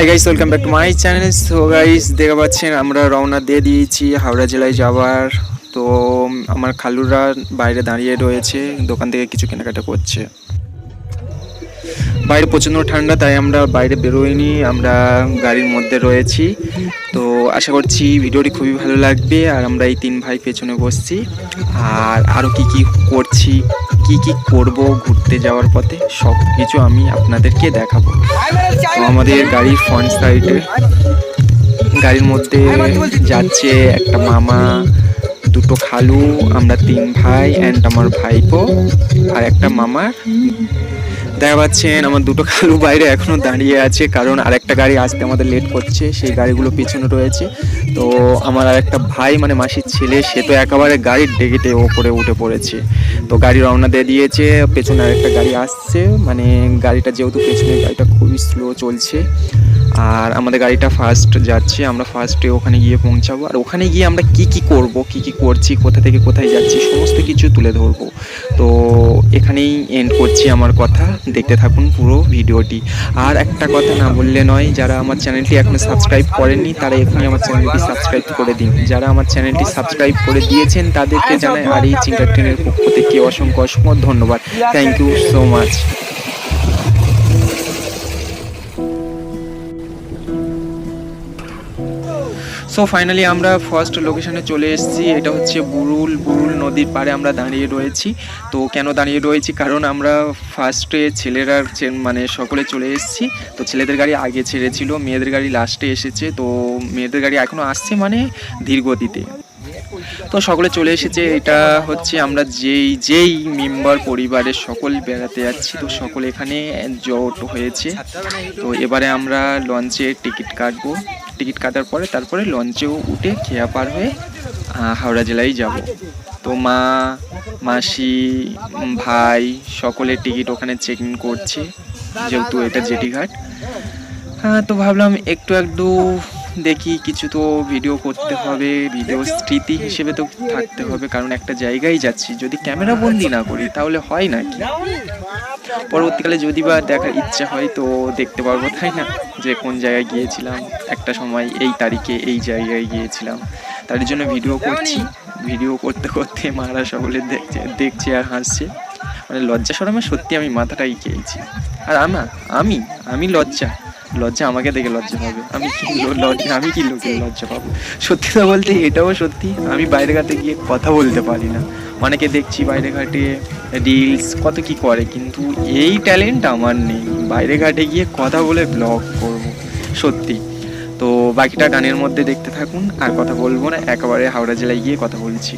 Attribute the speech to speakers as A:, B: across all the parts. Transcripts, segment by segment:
A: Hi guys welcome back to my channel so guys দেখা পাচ্ছেন, আমরা রওনা দিয়ে দিয়েছি হাওড়া জেলায় যাওয়ার। তো আমার খালুরা বাইরে দাঁড়িয়ে রয়েছে, দোকান থেকে কিছু কেনাকাটা করছে। বাইরে প্রচণ্ড ঠান্ডা, তাই আমরা বাইরে বেরোইনি, আমরা গাড়ির মধ্যে রয়েছি। তো আশা করছি ভিডিওটি খুবই ভালো লাগবে, আর আমরা এই তিন ভাই পেছনে বসছি। আর আরও কি কি করছি, কি কি করব ঘুরতে যাওয়ার পথে সব কিছু আমি আপনাদেরকে দেখাবো। আমাদের গাড়ির ফ্রন্ট সাইডে গাড়ির মধ্যে যাচ্ছে একটা মামা, দুটো খালু, আমরা তিন ভাই অ্যান্ড আমার ভাইপো আর একটা মামার দেখা পাচ্ছেন আমার দুটো কালু বাইরে এখনও দাঁড়িয়ে আছে, কারণ আরেকটা গাড়ি আসতে আমাদের লেট করছে, সেই গাড়িগুলো পিছনে রয়েছে। তো আমার আরেকটা ভাই মানে মাসির ছেলে, সে তো একেবারে গাড়ির ডেগেটে ওপরে উঠে পড়েছে। তো গাড়ি রওনা দিয়ে দিয়েছে, পেছনে আরেকটা গাড়ি আসছে। মানে গাড়িটা যেহেতু পেছনে গাড়িটা খুবই স্লো চলছে। আর আমাদের গাড়িটা ফার্স্ট যাচ্ছে, আমরা ফার্স্টে ওখানে গিয়ে পৌঁছাবো। আর ওখানে গিয়ে আমরা কি কি করব, কি কি করছি, কোথা থেকে কোথায় যাচ্ছি, সমস্ত কিছু তুলে ধরবো। তো এখানেই এন্ড করছি আমার কথা। দেখতে থাকুন পুরো ভিডিওটি। আর একটা কথা না বললে নয়, যারা আমার চ্যানেলটি এখনও সাবস্ক্রাইব করেননি, তারা এখনই আমার চ্যানেলটি সাবস্ক্রাইব করে দিন। যারা আমার চ্যানেলটি সাবস্ক্রাইব করে দিয়েছেন, তাদেরকে জানাই আর এই চিন্তা ট্রেনের পক্ষ থেকে অসংখ্য অসংখ্য ধন্যবাদ। Thank you so much so finally আমরা ফার্স্ট লোকেশনে চলে এসেছি। এটা হচ্ছে বুরুল। বুরুল নদীর পাড়ে আমরা দাঁড়িয়ে রয়েছি। তো কেন দাঁড়িয়ে রয়েছি? কারণ আমরা ফার্স্টে ছেলেরা মানে সকলে চলে এসেছি। তো ছেলেদের গাড়ি আগে ছেড়েছিল। মেয়েদের গাড়ি লাস্টে এসেছে। তো মেয়েদের গাড়ি এখনও আসছে মানে ধীর গতিতে তো সকলে চলে এসেছে, এটা হচ্ছে আমরা যেই যেই মেম্বার পরিবারের সকল বেড়াতে যাচ্ছি, তো সকলে এখানে জোট হয়েছে। তো এবারে আমরা লঞ্চে টিকিট কাটবো। টিকিট কাটার পরে, তারপরে লঞ্চেও উঠে খেয়া পার হয়ে হাওড়া জেলায় যাব। তো মা, মাসি, ভাই সকলের টিকিট ওখানে চেক ইন করছে, যেহেতু এটা জেটি ঘাট হ্যাঁ তো ভাবলাম একটু একটু দেখি কিছু তো ভিডিও করতে হবে ভিডিও স্মৃতি হিসেবে তো থাকতে হবে কারণ একটা জায়গায় যাচ্ছি। যদি ক্যামেরা বন্দি না করি তাহলে হয় না কি? পরবর্তীকালে যদি বা দেখার ইচ্ছা হয় তো দেখতে পারব তাই না? যে কোন জায়গায় গিয়েছিলাম একটা সময় এই তারিখে এই জায়গায় গিয়েছিলাম। তার জন্য ভিডিও করছি। ভিডিও করতে করতে মারা সকলে দেখছে দেখছে আর হাসছে। মানে লজ্জা সরমে সত্যি আমি মাথাটাই খেয়েছি। আর আমা আমি আমি লজ্জা। লজ্জা, আমাকে দেখে লজ্জা পাবে। আমি কি লজ্জা, আমি কি লোকের লজ্জা পাবো? সত্যি কথা বলতে এটাও সত্যি, আমি বাইরে ঘাটে গিয়ে কথা বলতে পারি না। অনেকে দেখছি বাইরে ঘাটে রিলস কত কি করে, কিন্তু এই ট্যালেন্ট আমার নেই। বাইরে ঘাটে গিয়ে কথা বলে ব্লগ করব, সত্যি। তো বাকিটা গানের মধ্যে দেখতে থাকুন, আর কথা বলব না, একেবারে হাওড়া জেলায় গিয়ে কথা বলছি।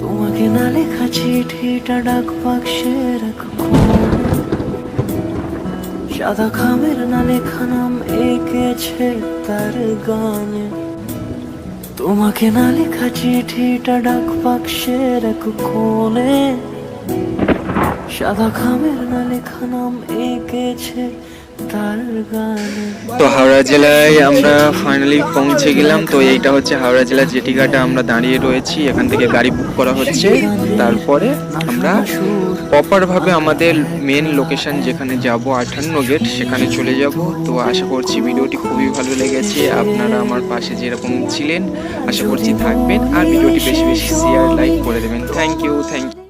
B: তোমাকে না লেখা চিঠিটা ডাক বাক্সে রাখো সাদা খামের না লেখা নাম এঁকেছে তার গানে। তোমাকে না লেখা চিঠিটা ডাক বাক্সে এক কোণে। সাদা খামের না লেখা নাম এঁকেছে
A: তো হাওড়া জেলায় আমরা ফাইনালি পৌঁছে গেলাম। তো এইটা হচ্ছে হাওড়া জেলার জেটিঘাটে আমরা দাঁড়িয়ে রয়েছি। এখান থেকে গাড়ি বুক করা হচ্ছে। তারপরে আমরা প্রপারভাবে আমাদের মেন লোকেশন যেখানে যাব আটান্ন গেট সেখানে চলে যাব। তো আশা করছি ভিডিওটি খুবই ভালো লেগেছে। আপনারা আমার পাশে যেরকম ছিলেন, আশা করছি থাকবেন। আর ভিডিওটি বেশি বেশি শেয়ার লাইক করে দেবেন। Thank you thank you